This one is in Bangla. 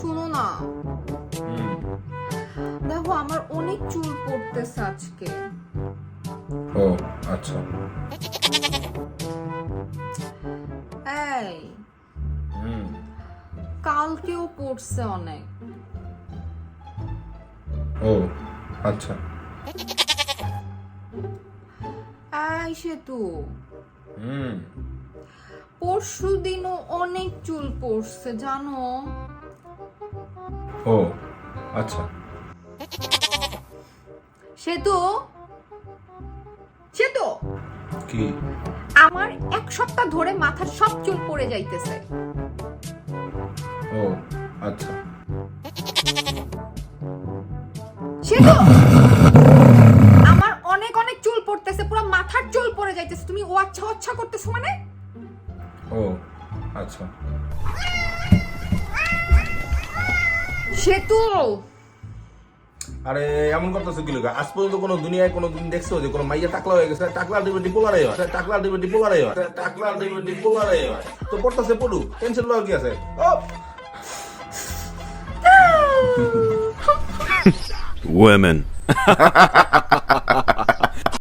শুনো না। দেখো আমার অনেক চুল পড়তেছে আজকে। ও আচ্ছা। এই। কালকেও পড়ছে অনেক। ও আচ্ছা। এই সেতু। হুম। পরশু দিনও অনেক চুল পড়ছে জানো? ও আচ্ছা। সেতু? সেতু? কি? আমার এক সপ্তাহ ধরে মাথার সব চুল পড়ে যাইতেছে। ও আচ্ছা। সেতু? পড়ে যাইতেছে তুমি ও আচ্ছা আচ্ছা করতেছো মানে? ও আচ্ছা। সেতু! আরে এমন করতেছো কি লোক আজ পর্যন্ত কোনো দুনিয়ায় কোনো দিন দেখছ যে কোনো মাইয়া টাকলা হয়ে গেছে? টাকলা দিবে ডিপোলারে হয় টাকলা দিবে ডিপোলারে হয় টাকলা দিবে ডিপোলারে হয়। তো পড়তেছে পড়ু টেনশন লওয়ার কি আছে? ও! Women.